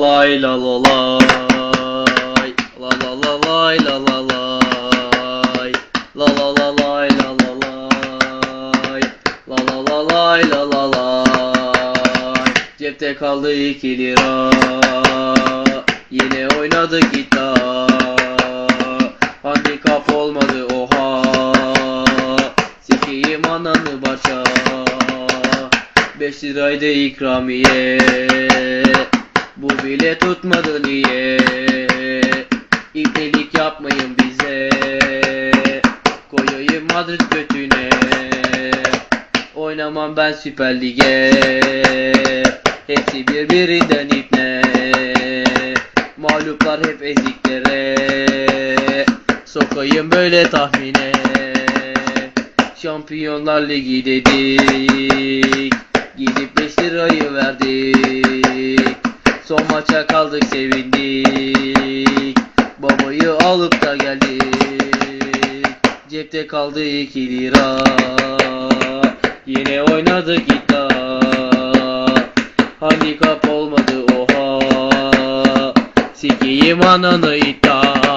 lay la la lay. La la la lay la la lay. La la la lay la la lay. La la la lay la la lay. Cepte kaldı iki lira. Yine oynadık iddia Handikap olmadı oha. Sikeyim ananı başa. Beş liraydı ikramiye Bu bile tutmadı niye? İpnelik yapmayın bize. Koyayım Madrid götüne. Oynamam ben Süper Lig'e. Hepsi birbirinden ipne. Mağluplar hep eziklere. Sokayım böyle tahmine. Şampiyonlar Ligi dedik. Gidip 5 lirayı verdik Son maça kaldık sevindik. Babayı alıp da geldik. Cepte kaldı 2 lira. Yine oynadık iddia. Handikap olmadı oha. Sikeyim ananı iddia